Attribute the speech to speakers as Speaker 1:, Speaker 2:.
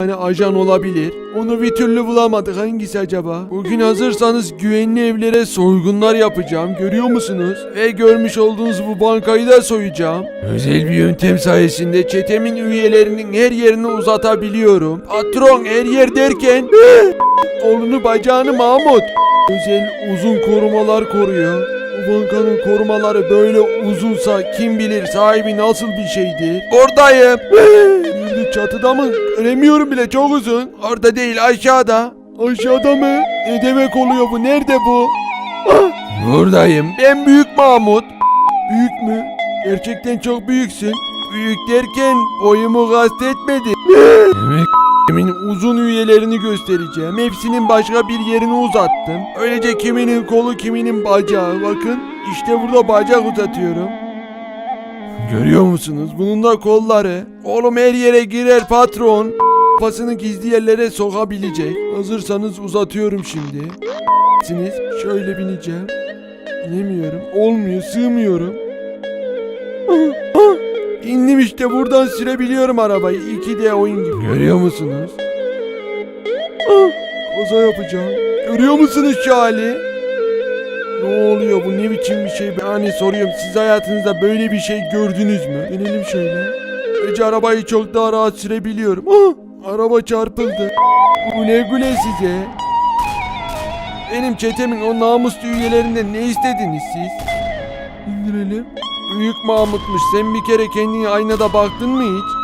Speaker 1: Hani ajan olabilir. Onu bir türlü bulamadık. Hangisi acaba? Bugün hazırsanız güvenli evlere soygunlar yapacağım. Görüyor musunuz? Ve görmüş olduğunuz bu bankayı da soyacağım. Özel bir yöntem sayesinde çetemin üyelerinin her yerini uzatabiliyorum. Patron her yer derken... Kolunu bacağını Mahmut. Özel uzun korumalar koruyor. Bu bankanın korumaları böyle uzunsa kim bilir sahibi nasıl bir şeydir. Oradayım. Çatıda mı? Göremiyorum bile çok uzun. Orada değil aşağıda. Aşağıda mı? Ne demek oluyor bu? Nerede bu? Ah! Buradayım. Ben Büyük Mahmut. Büyük mü? Gerçekten çok büyüksün. Büyük derken boyumu kastetmedim. Demek Kimin uzun üyelerini göstereceğim. Hepsinin başka bir yerini uzattım. Öylece kiminin kolu kiminin bacağı. Bakın işte burada bacak uzatıyorum. Görüyor musunuz? Bunun da kolları. Oğlum her yere girer patron. Kafasını gizli yerlere sokabilecek. Hazırsanız uzatıyorum şimdi. Siniz şöyle bineceğim. İnemiyorum. Olmuyor. Sığmıyorum. İndim işte buradan sürebiliyorum arabayı. 2D oyun gibi. Görüyor musunuz? Kaza yapacağım. Görüyor musunuz şu hali? Oluyor bu ne biçim bir şey? Hani soruyorum siz hayatınızda böyle bir şey gördünüz mü? Denelim şöyle. Böylece arabayı çok daha rahat sürebiliyorum. Ah, araba çarpıldı. Güle güle size. Benim çetemin o namuslu üyelerinden ne istediniz siz? İndirelim. Büyük Mahmut'muş. Sen bir kere kendine aynada baktın mı hiç?